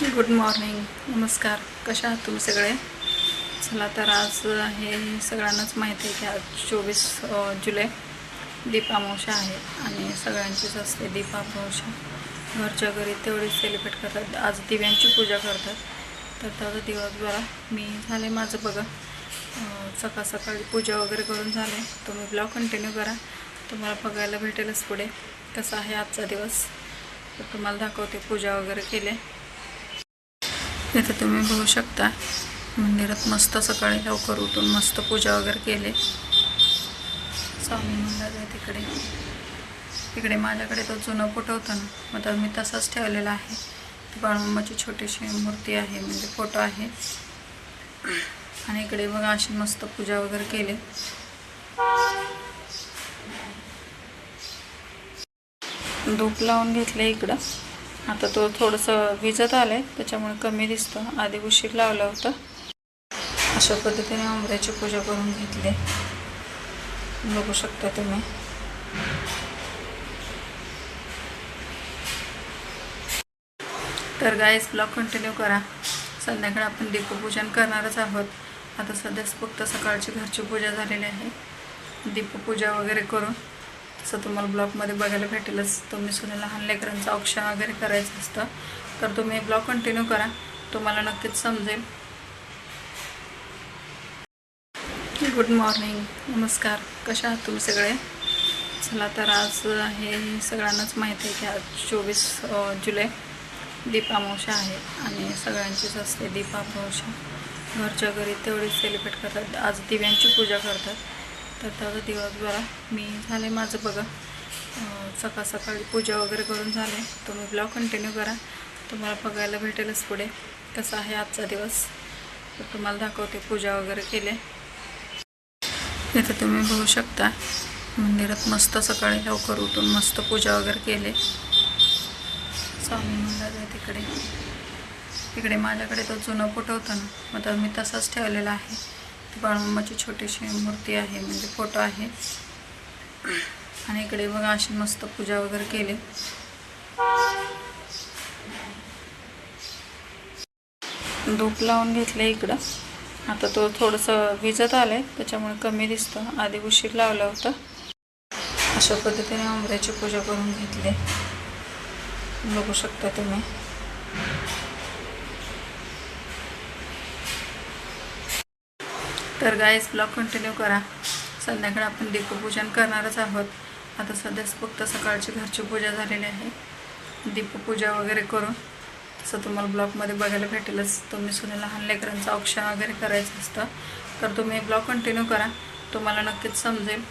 Good morning. नमस्कार. कशा आहात तुम्ही सगळे? चला तर आज हे सगळ्यांनाच माहिती आहे की आज चोवीस जुलै दीपामोशा आहे आणि सगळ्यांचीच असते दीपामोशा घरच्या घरी तेवढी सेलिब्रेट करतात. आज दिव्यांची पूजा करतात. तर त्याचा दिवस बरा मी झाले माझं बघा. सकाळ सकाळी पूजा वगैरे करून झाले. तुम्ही ब्लॉग कंटिन्यू करा. तुम्हाला बघायला भेटेलच पुढे. कसा आहे आजचा दिवस? तर तुम्हाला दाखवते पूजा वगैरे केले. इथं तुम्ही बघू शकता. मंदिरात मस्त सकाळी लवकर उठून मस्त पूजा वगैरे केले. स्वामी मंदिर आहे तिकडे. तिकडे माझ्याकडे तो जुनं फोटो होता ना मग तर मी तसाच ठेवलेला आहे. ती बाळमामाची छोटीशी मूर्ती आहे म्हणजे फोटो आहे. आणि इकडे बघा अशी मस्त पूजा वगैरे केली. धूप लावून घेतले इकडं. आता तो थोडंसं विजत आहे त्याच्यामुळे कमी दिसतं. आधी उशीर लावलं होतं. अशा पद्धतीने आंब्याची पूजा करून घेतली. बघू शकता तुम्ही. तर गाईस ब्लॉग कंटिन्यू करा. संध्याकाळी आपण दीपपूजन करणारच आहोत. आता सध्याच फक्त सकाळची घरची पूजा झालेली आहे. दीपपूजा वगैरे करून. तसं तुम्हाला ब्लॉगमध्ये बघायला भेटेलच. तुम्ही सुद्धा लहान लेकरांचं औक्षण वगैरे करायचं असतं. तर तुम्ही ब्लॉग कंटिन्यू करा. तुम्हाला नक्कीच समजेल. गुड मॉर्निंग नमस्कार. कशा आहात तुम्ही सगळे? चला तर आज आहे सगळ्यांनाच माहिती आहे की आज चोवीस जुलै दीपामावशा आहे आणि सगळ्यांचीच असते दीपामावशा घरच्या घरी तेवढी सेलिब्रेट करतात. आज दिव्यांची पूजा करतात. तर आता दिवसभरा मी झाले माझं बघा. सकाळ सकाळी पूजा वगैरे करून झाले. तुम्ही ब्लॉग कंटिन्यू करा. तुम्हाला बघायला भेटेलच पुढे. कसा आहे आजचा दिवस. तर तुम्हाला दाखवते पूजा वगैरे केले. इथं तुम्ही बघू शकता. मंदिरात मस्त सकाळी लवकर उठून मस्त पूजा वगैरे केले. स्वामी मंदिर आहे तिकडे. तिकडे माझ्याकडे तो जुनं फोटो होता ना. मग तर मी तसाच ठेवलेला आहे. बाळमामाची छोटीशी मूर्ती आहे म्हणजे फोटो आहे. आणि इकडे बघा अशी मस्त पूजा वगैरे केली. धूप लावून घेतले इकडं. आता तो थोडंसं विजत आलंय त्याच्यामुळे कमी दिसतं. आधी उशीर लावलं होतं. अशा पद्धतीने आंब्याची पूजा करून घेतली. बघू शकता तुम्ही. तर गाईज ब्लॉग कंटिन्यू करा. संध्याकाळी आपण दीपपूजन करणारच आहोत. आता सध्याच फक्त सकाळची घरची पूजा झालेली आहे. दीपपूजा वगैरे करून. तसं तुम्हाला ब्लॉगमध्ये बघायला भेटेलच. तुम्ही सुद्धा लहान लेकरांचं औक्षण वगैरे करायचं असतं. तर तुम्ही ब्लॉग कंटिन्यू करा. तुम्हाला नक्कीच समजेल.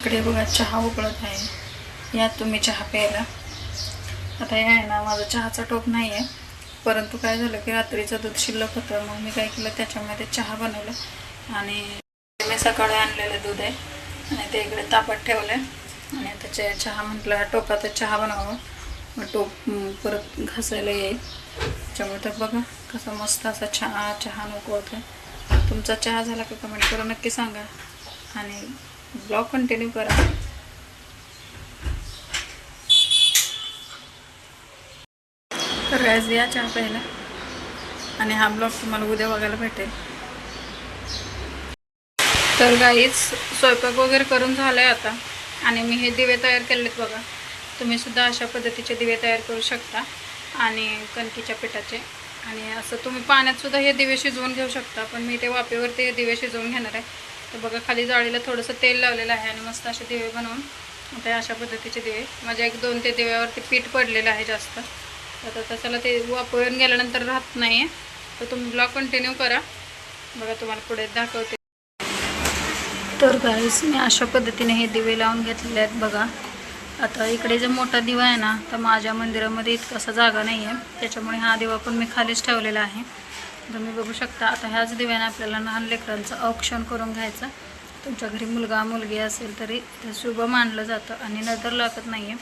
इकडे बघा चहा उकळत आहे. या तुम्ही चहा प्यायला. आता या आहे ना माझा चहाचा टोप नाही आहे परंतु काय झालं की रात्रीचं दूध शिल्लक होतं. मग मी काय केलं त्याच्यामध्ये चहा बनवलं आणि मी सकाळी आणलेलं दूध आहे आणि ते इकडे तापत ठेवलं आणि त्याच्या चहा म्हटलं टोपाचा चहा बनवावं. मग टोप परत घासायला येईल. त्याच्यामुळे तर बघा कसं मस्त असा चहा चहा नको होतं तुमचा चहा झाला का कमेंट करून नक्की सांगा. आणि ब्लॉग कंटिन्यू करा. तर गॅस या चहा प्यायला. आणि हा ब्लॉग तुम्हाला उद्या बघायला भेटेल. तर गाईच स्वयंपाक वगैरे करून झालं आहे आता. आणि मी हे दिवे तयार केलेत बघा. तुम्ही सुद्धा अशा पद्धतीचे दिवे तयार करू शकता. आणि कणकीच्या पिठाचे. आणि असं तुम्ही पाण्यात सुद्धा हे दिवे शिजवून घेऊ शकता. पण मी ते वाफेवरती हे दिवे शिजवून घेणार आहे. तर बघा खाली जाळीला थोडंसं तेल लावलेलं आहे आणि मस्त असे दिवे बनवून. ते अशा पद्धतीचे दिवे. माझ्या एक दोन ते दिव्यावरती पीठ पडलेलं आहे जास्त. तर त्याच्याला ते वापरून गेल्यानंतर राहत नाही आहे तर तुम्ही ब्लॉग कंटिन्यू करा. बघा तुम्हाला पुढे दाखवते. तर गाईस मी अशा पद्धतीने हे दिवे लावून घेतलेले आहेत बघा. आता इकडे जो मोठा दिवा आहे ना तर माझ्या मंदिरामध्ये इतकासा जागा नाही आहे त्याच्यामुळे हा दिवा पण मी खालीच ठेवलेला आहे. तुम्ही बघू शकता आता ह्याच दिव्याने आपल्याला लहान लेकरांचं औक्षण करून घ्यायचं. तुमच्या घरी मुलगा मुलगी असेल तरी ते शुभ मानलं जातं आणि नजर लागत नाही आहे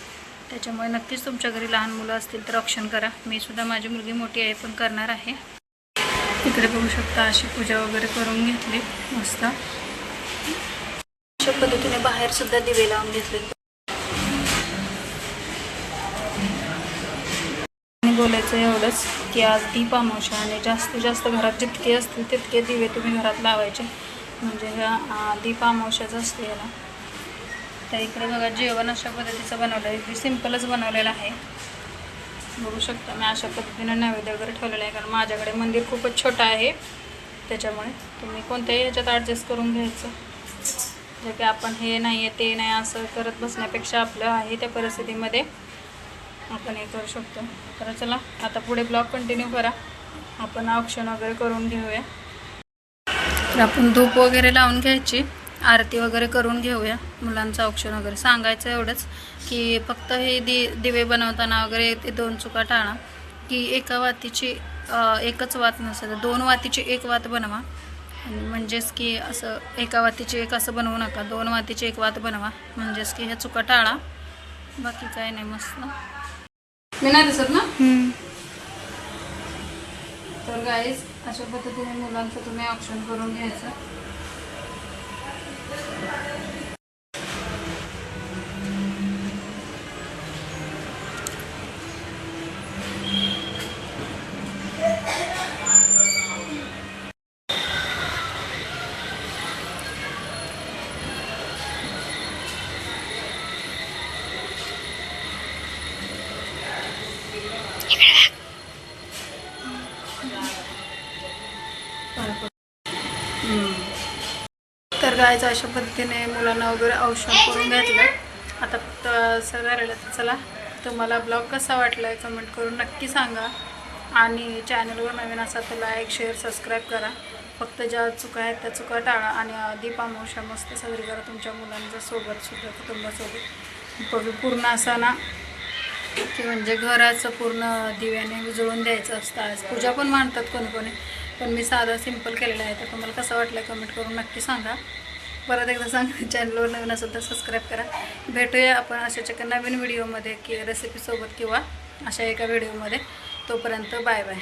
त्याच्यामुळे नक्कीच तुमच्या घरी लहान मुलं असतील तर रक्षण करा. मी सुद्धा माझी मुलगी मोठी आहे पण करणार आहे. इकडे बघू शकता अशी पूजा वगैरे करून घेतली. मस्त. अशा पद्धतीने बाहेर सुद्धा दिवे लावून घेतले. बोलायचं एवढंच की आज दीप अमावस्या आणि जास्तीत जास्त घरात जितके असतील तितके दिवे तुम्ही घरात लावायचे. म्हणजे ह्या दीप अमावस्याच असते याला. तर इकडे बघा जेवण अशा पद्धतीचं बनवलं आहे. अगदी सिम्पलच बनवलेलं आहे. बघू शकता मी अशा पद्धतीनं नैवेद्य वगैरे ठेवलेलं आहे कारण माझ्याकडे मंदिर खूपच छोटं आहे. त्याच्यामुळे तुम्ही कोणत्याही ह्याच्यात ॲडजस्ट करून घ्यायचं. जे की आपण हे नाही आहे ते नाही असं करत बसण्यापेक्षा आपलं आहे त्या परिस्थितीमध्ये. आपण हे करू शकतो. तर चला आता पुढे ब्लॉग कंटिन्यू करा. आपण ऑप्शन वगैरे करून घेऊया. तर आपण धूप वगैरे लावून घ्यायची. आरती वगैरे करून घेऊया मुलांचं औक्षण वगैरे. सांगायचं एवढंच की फक्त हे दि दिवे बनवताना वगैरे ते दोन चुका टाळा. की एका वातीची एकच वात नसेल तर दोन वातीची एक वात बनवा. म्हणजेच की असं एका वातीची एक असं बनवू नका. दोन वातीची एक वात बनवा. म्हणजेच की ह्या चुका टाळा. बाकी काय नाही मस्त. मी नाही दिसत ना? तर गाईज अशा पद्धतीने मुलांचं तुम्ही ऑप्शन करून घ्यायचं. はい。गायचं अशा पद्धतीने मुलांना वगैरे औषध करून घेतलं. आता फक्त असं राहिलं तर चला तुम्हाला ब्लॉग कसा वाटला आहे कमेंट करून नक्की सांगा. आणि चॅनलवर नवीन असा तर लाईक शेअर सबस्क्राईब करा. फक्त ज्या चुका आहेत त्या चुका टाळा आणि दीपामोशा अमावस्या मस्त साजरी करा तुमच्या मुलांच्या सोबत सुद्धा कुटुंबासोबत. बघू पूर्ण असा ना की म्हणजे घराचं पूर्ण दिव्याने उजळून द्यायचं असतं. आज पूजा पण मांडतात कोणी कोणी पण मी साधा सिंपल केलेला आहे. तर तुम्हाला कसं वाटलं कमेंट करून नक्की सांगा. परत एकदा सांगा चॅनलवर नवीन असेल तर सबस्क्राईब करा. भेटूया आपण अशाच एका नवीन व्हिडिओमध्ये की रेसिपीसोबत किंवा अशा एका व्हिडिओमध्ये तोपर्यंत बाय बाय